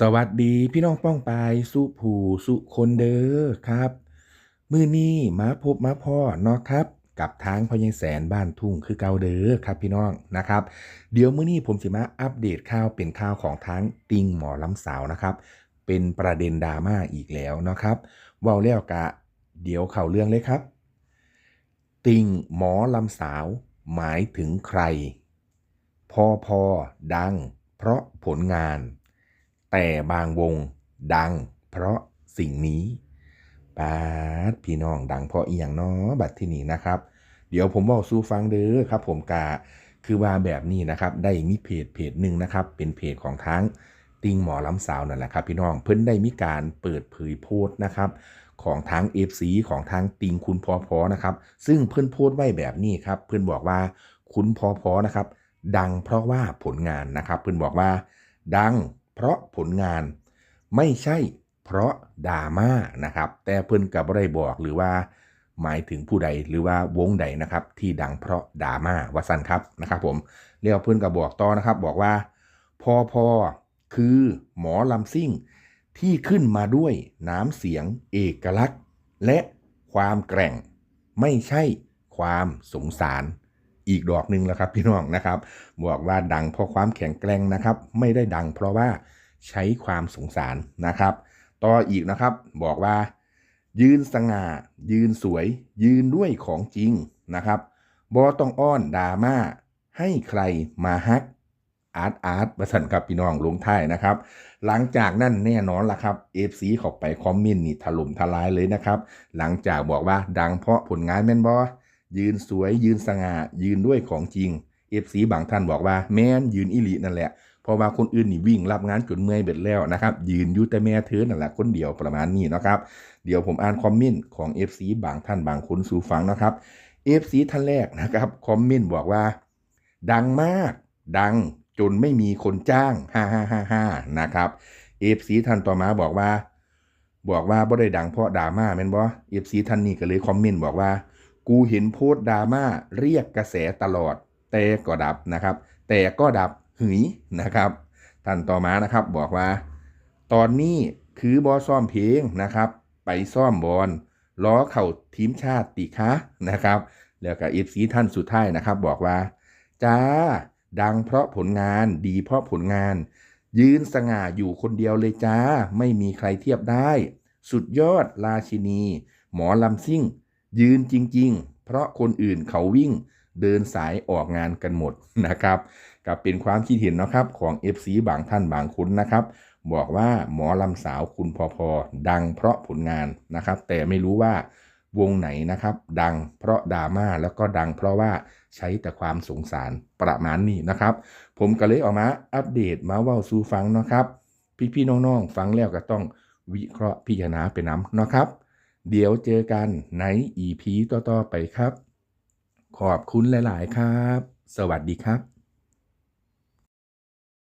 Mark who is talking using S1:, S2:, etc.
S1: สวัสดีพี่น้องป้องปายสุผูสุคนเด้อครับ มือนี้มาพบมาพ่อเนาะครับ กับทางพอยังแสนบ้านทุ่งคือเก่าเด้อครับพี่น้องนะครับ เดี๋ยวมือนี้ผมสิมาอัปเดตข่าวเป็นข่าวของทางติงหมอลำสาวนะครับ เป็นประเด็นดราม่าอีกแล้วเนาะครับเว้าแล้วกะ เดี๋ยวเข้าเรื่องเลยครับ ติงหมอลำสาว หมายถึงใคร พอพอดัง เพราะผลงาน แต่บางวงดัง เพราะสิ่งนี้ปาดพี่น้องดังเพราะอีหยังเนาะบัดที่นี้นะครับ เดี๋ยวผมบอกสู้ฟังเด้อครับ ผมกาคือว่าแบบนี้นะครับ ได้มีเพจเพจหนึ่งนะครับ เป็นเพจของทั้งติงหมอลำสาวนั่นแหละครับ พี่น้องเพิ่นได้มีการเปิดเผยโพสต์นะครับ ของทาง FC ของทางติงคุณพอพอนะครับ ซึ่งเพื่อนโพสต์ไว้แบบนี้ครับ เพื่อนบอกว่าคุณพอพอนะครับ ดังเพราะว่าผลงานนะครับ เพื่อนบอกว่า ดัง เพราะผลงานไม่ใช่เพราะดราม่านะครับ แต่เพื่อนกับได้บอกหรือว่า หมายถึงผู้ใดหรือว่าวงใดนะครับ ที่ดังเพราะดราม่าว่าสั้นครับนะครับ ผมเรียกเพื่อนกับบอกต่อนะครับ บอกว่าพอพอคือหมอลำซิ่งที่ขึ้นมาด้วยน้ำเสียงเอกลักษณ์ และความแกร่ง ไม่ใช่ความสงสาร อีกดอกหนึ่งแล้วครับพี่น้องนะครับบอกว่าดังเพราะความแข็งแกร่งนะครับ ไม่ได้ดังเพราะว่าใช้ความสงสารนะครับ ต่ออีกนะครับบอกว่า ยืนสง่า ยืนสวย ยืนด้วยของจริงนะครับบอต้องอ้อนดราม่าให้ใครมาฮักอาร์ตอาร์ตประสันครับพี่น้องลงท้ายนะครับ หลังจากนั้นแน่นอนละครับเอฟซีเข้าไปคอมเมนต์นี่ถล่มทลายเลยนะครับ หลังจากบอกว่าดังเพราะผลงานแม่นบอ ยืนสวยยืนสง่ายืนด้วยของจริงเอฟซีบางท่านบอกว่าแม่นยืนอิลินั่นแหละเพราะว่าคนอื่นนี่วิ่งรับงานจนเมื่อยเบ็ดแล้วนะครับ ยืนอยู่แต่แม่เธอนั่นแหละคนเดียวประมาณนี้นะครับ เดี๋ยวผมอ่านคอมเมนต์ของ FC บางท่านบางคนสู่ฟังนะครับ FC ท่านแรกนะครับคอมเมนต์บอกว่า ดังมากดังจนไม่มีคนจ้างฮ่าฮ่าฮ่าฮ่านะครับ FC ท่านต่อมาบอกว่า บอกว่าบ่ได้ดังเพราะดราม่าแม่นบ่ FC ท่านนี้ก็เลยคอมเมนต์บอกว่า กูเห็นโพสต์ดราม่าเรียกกระแสตลอด แต่ก็ดับนะครับ แต่ก็ดับหืยนะครับ ท่านต่อมานะครับบอกว่า ตอนนี้คือบอซ่อมเพลงนะครับ ไปซ่อมบอลล้อเข่าทีมชาติติคะนะครับ แล้วก็เอฟซีท่านสุดท้ายนะครับ บอกว่าจ้าดังเพราะผลงานดีเพราะผลงาน ยืนสง่าอยู่คนเดียวเลยจ้า ไม่มีใครเทียบได้ สุดยอดราชินี หมอลำซิ่ง ยืนจริง ๆ เพราะคนอื่นเขาวิ่งเดินสายออกงานกันหมดนะครับกับเป็นความคิดเห็นนะครับของ FC บางท่านบางคนนะครับ บอกว่าหมอลำสาวคุณพอพอดังเพราะผลงานนะครับ แต่ไม่รู้ว่าวงไหนนะครับ ดังเพราะดราม่าแล้วก็ดังเพราะว่าใช้แต่ความสงสารประมาณนี้นะครับ ผมก็เลยออกมาอัปเดตมาเว่าสู่ฟังนะครับ พี่ๆน้องๆ ฟังแล้วก็ต้องวิเคราะห์พิจารณาไปน้ำนะครับ เดี๋ยวเจอกันใน EP ต่อๆไปครับ ขอบคุณหลาย ๆ ครับ สวัสดีครับ